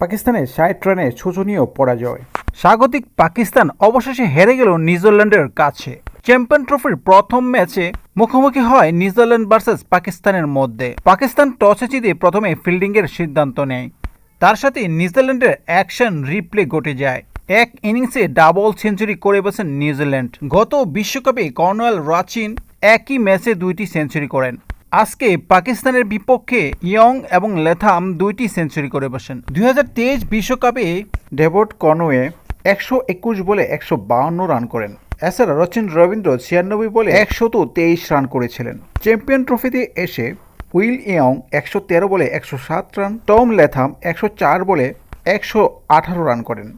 পাকিস্তানের ষাট রানে শোচনীয় পরাজয়। স্বাগতিক পাকিস্তান অবশেষে হেরে গেল নিউজিল্যান্ডের কাছে। চ্যাম্পিয়ন ট্রফির প্রথম ম্যাচে মুখোমুখি হয় নিউজিল্যান্ড ভার্সেস পাকিস্তানের মধ্যে। পাকিস্তান টসে জিতে প্রথমে ফিল্ডিংয়ের সিদ্ধান্ত নেয়। তার সাথে নিউজিল্যান্ডের অ্যাকশন রিপ্লে ঘটে যায়। এক ইনিংসে ডাবল সেঞ্চুরি করে বসেন নিউজিল্যান্ড। গত বিশ্বকাপে কর্নওয়াল রাচিন একই ম্যাচে দুইটি সেঞ্চুরি করেন। আজকে পাকিস্তানের বিপক্ষে ইয়ং এবং লেথাম দুইটি সেঞ্চুরি করে বসেন। দুই বিশ্বকাপে ডেভট কনওয়ে একশো একুশ বলে একশো বাউন্ন রান করেন। এছাড়া রচিন রবীন্দ্র ছিয়ানব্বই বলে একশত তেইশ রান করেছিলেন। চ্যাম্পিয়ন ট্রফিতে এসে উইল ইয়ং একশো তেরো বলে একশো সাত রান, টম লেথাম একশো চার বলে একশো আঠারো রান করেন।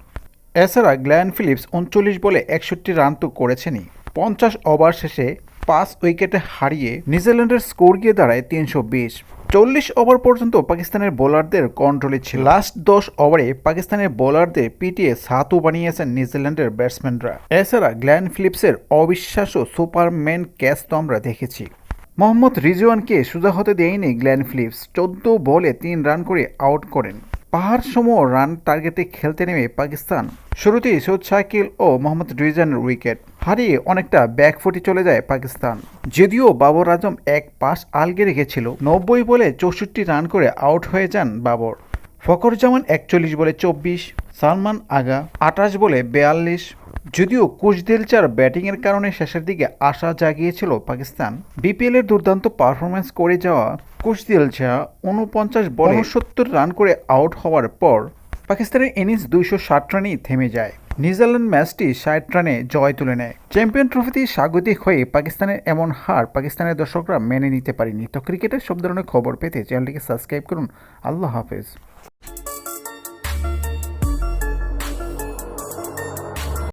এছাড়া গ্ল্যান ফিলিপস উনচল্লিশ বলে একষট্টি রান তো করেছেনই। পঞ্চাশ ওভার শেষে পাঁচ উইকেটে হারিয়ে নিউজিল্যান্ডের স্কোর গিয়ে দাঁড়ায় তিনশো বিশ। চল্লিশ ওভার পর্যন্ত পাকিস্তানের বোলারদের কন্ট্রোলে ছিল। লাস্ট দশ ওভারে পাকিস্তানের বোলারদের পিটিয়ে সাতু বানিয়েছেন নিউজিল্যান্ডের ব্যাটসম্যানরা। এছাড়া গ্ল্যান ফিলিপসের অবিশ্বাস্য সুপারম্যান ক্যাচ তো আমরা দেখেছি। মোহাম্মদ রিজওয়ানকে সোজা হতে দেয়নি গ্ল্যান ফিলিপস। চোদ্দ বলে তিন রান করে আউট করেন। পাহাড় সমূহ রান টার্গেটে খেলতে নেমে পাকিস্তান। শুরুতেই সৈয়দ শাকিল ও মোহাম্মদ রিজানের উইকেট হারিয়ে অনেকটা ব্যাকফুটে চলে যায় পাকিস্তান। যদিও বাবর আজম এক পাশ আলগে রেখেছিল। নব্বই বলে চৌষট্টি রান করে আউট হয়ে যান বাবর। ফখরুজ্জামান একচল্লিশ বলে চব্বিশ, সালমান আগা আঠাশ বলে বেয়াল্লিশ যদিও কুশদিলচার ব্যাটিংয়ের কারণে শেষের দিকে আশা জাগিয়েছিল পাকিস্তান। বিপিএলের দুর্দান্ত পারফরমেন্স করে যাওয়া কুশদিলচা উনপঞ্চাশ বলে সত্তর রান করে আউট হওয়ার পর পাকিস্তানের ইনিংস দুইশো ষাট রানেই থেমে যায়। নিউজিল্যান্ড ম্যাচটি ষাট রানে জয় তুলে নেয়। চ্যাম্পিয়ন ট্রফিতে স্বাগতিক হয়ে পাকিস্তানের এমন হার পাকিস্তানের দর্শকরা মেনে নিতে পারেনি। তো ক্রিকেটের সব ধরনের খবর পেতে চ্যানেলটিকে সাবস্ক্রাইব করুন। আল্লাহ হাফেজ।